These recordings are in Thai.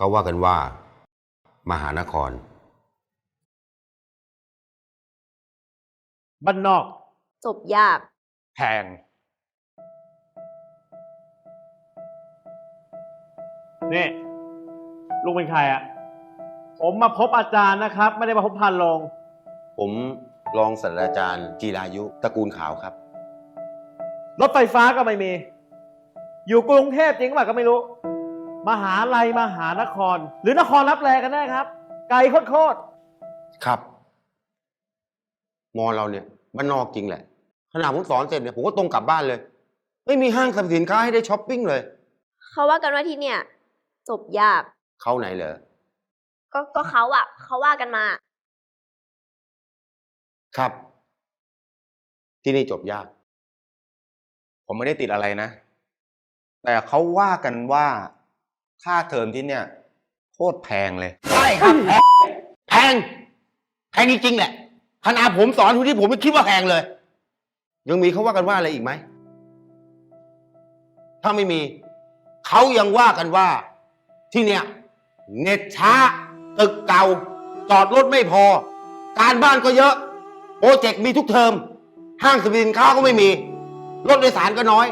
ก็ว่ากันว่า มหานคร บ้านนอกจบยาก แพง นี่ ลุงเป็นใครอะผมมาพบอาจารย์นะครับ ไม่ได้มาพบพันลง ผมรองศาสตราจารย์จีรายุตระกูลขาวครับ รถไฟฟ้าก็ไม่มี อยู่กรุงเทพจริงหรือเปล่าก็ไม่รู้ มหาลัยมหานคร หรือนครรับแลกันแน่ครับ ไกลโคตรครับมอเราเนี่ยบ้านนอกจริงแหละขณะผมสอนเสร็จเนี่ยผมก็ตรงกลับบ้านเลย ไม่มีห้างสรรพสินค้าให้ได้ช้อปปิ้งเลย เขาว่ากันว่าที่เนี่ยจบยาก เข้าไหนเหรอ ก็ก็เขาอะเขาว่ากันมา ครับ ที่นี่จบยาก ผมไม่ได้ติดอะไรนะ แต่เขาว่ากันว่า ค่าเทอมที่เนี่ยโคตรแพงเลย ใช่ครับ แพง แพงจริงๆแหละขนาดผมสอนทุกที่ผมไม่คิดว่าแพงเลย ยังมีเขาว่ากันว่าอะไรอีกไหม ถ้าไม่มี เขายังว่ากันว่า ที่เนี่ย เน็ตช้า ตึกเก่า จอดรถไม่พอ การบ้านก็เยอะ โปรเจกต์มีทุกเทอม ห้างสรรพสินค้าก็ไม่มี รถโดยสารก็น้อย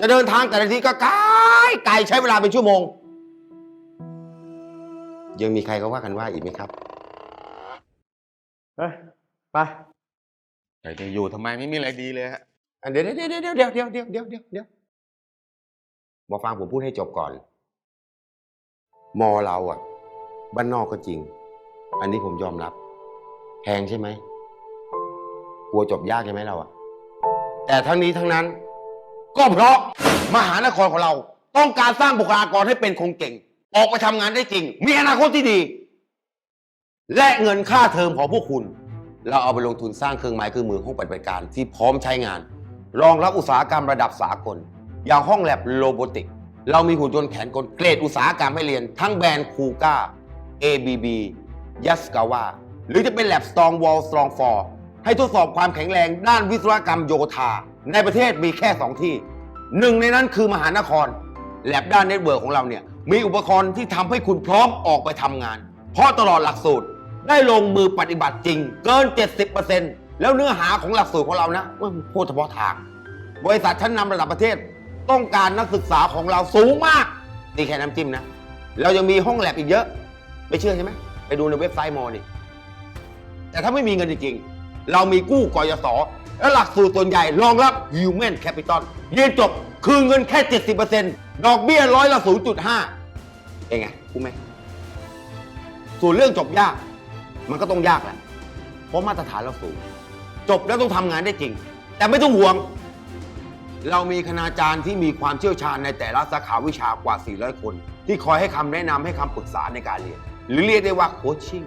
จะเดินทางแต่ละทีก็ไกลไกลใช้เวลาเป็นชั่วโมง ยังมีใครเขาว่ากันว่าอีกไหมครับๆเฮ้ยไปแต่จะอยู่ทำไมไม่มีอะไรดีเลยฮะอะเดี๋ยวเดี๋ยวเดี๋ยวเดี๋ยวเดี๋ยวเดี๋ยวเดี๋ยวเดี๋ยวเดี๋ยวมาฟังผมพูดให้จบก่อน มอเราอะ บ้านนอกก็จริง อันนี้ผมยอมรับ แพงใช่ไหมกลัวจบยากใช่ไหมเราอะ แต่ทั้งนี้ทั้งนั้น ก็เพราะมหานครของเรา ต้องการสร้างบุคลากรให้เป็นคนเก่ง ออกไปทำงานได้จริง มีอนาคตที่ดี และเงินค่าเทอมของพวกคุณ เราเอาไปลงทุนสร้างเครื่องไม้เครื่องมือห้องปฏิบัติการที่พร้อมใช้งาน รองรับอุตสาหกรรมระดับสากล อย่างห้องแลบโรบอติก เรามีหุ่นยนต์แขนกลเกรดอุตสาหกรรมให้เรียน ทั้งแบรนด์คูก้า ABB ยัสกาวาหรือจะเป็นแลบ Strong Wall Strong For ให้ทดสอบความแข็งแรงด้านวิศวกรรมโยธา ในประเทศมีแค่ 2 ที่ หนึ่งในนั้นคือมหานคร แลบด้านเน็ตเวิร์กของเราเนี่ย มีอุปกรณ์ที่ทำให้คุณพร้อมออกไปทำงาน เพราะตลอดหลักสูตร ได้ลงมือปฏิบัติจริง เกิน 70%แล้วเนื้อหาของหลักสูตรของเรานะมันโคตรเฉพาะทาง บริษัทชั้นนำระดับประเทศ ต้องการนักศึกษาของเราสูงมากนี่แค่น้ำจิ้มนะ เรายังมีห้องแลบอีกเยอะ ไม่เชื่อใช่ไหมไปดูในเว็บไซต์มอดิแต่ถ้าไม่มีเงินจริงๆเรามีกู้กยศ และหลักสูตรส่วนใหญ่รองรับ Human Capital เรียนจบคือเงินแค่ 70%ดอกเบี้ยร้อยละ 0.5 เองไงคุ้มไหมส่วนเรื่องจบยาก มันก็ต้องยากแหละ เพราะมาตรฐานเราสูง จบแล้วต้องทำงานได้จริง แต่ไม่ต้องห่วง เรามีคณาจารย์ที่มีความเชี่ยวชาญในแต่ละสาขาวิชากว่า 400 คน ที่คอยให้คำแนะนำให้คำปรึกษาในการเรียน หรือเรียกได้ว่าโคชชิ่ง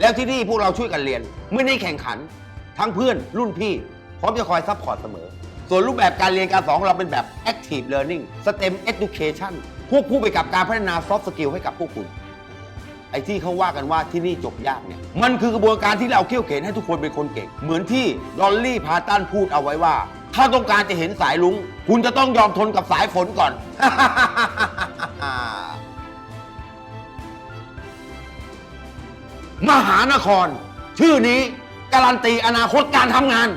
แล้วที่นี่พวกเราช่วยกันเรียน ไม่ได้แข่งขัน ทั้งเพื่อนรุ่นพี่พร้อมจะคอยซัพพอร์ตเสมอ ส่วนรูปแบบการเรียนการสอนของเราเป็นแบบ active learning STEM education ควบคู่ไปกับการพัฒนา soft skill ให้กับพวกคุณ ไอ้ที่เขาว่ากันว่าที่นี่จบยากเนี่ย มันคือกระบวนการที่เราเขี่ยวเข็นให้ทุกคนเป็นคนเก่ง เหมือนที่ดอลลี่พาตันพูดเอาไว้ว่า ถ้าต้องการจะเห็นสายลุง คุณจะต้องยอมทนกับสายฝนก่อน มหานคร ชื่อนี้ การันตีอนาคตการทำงาน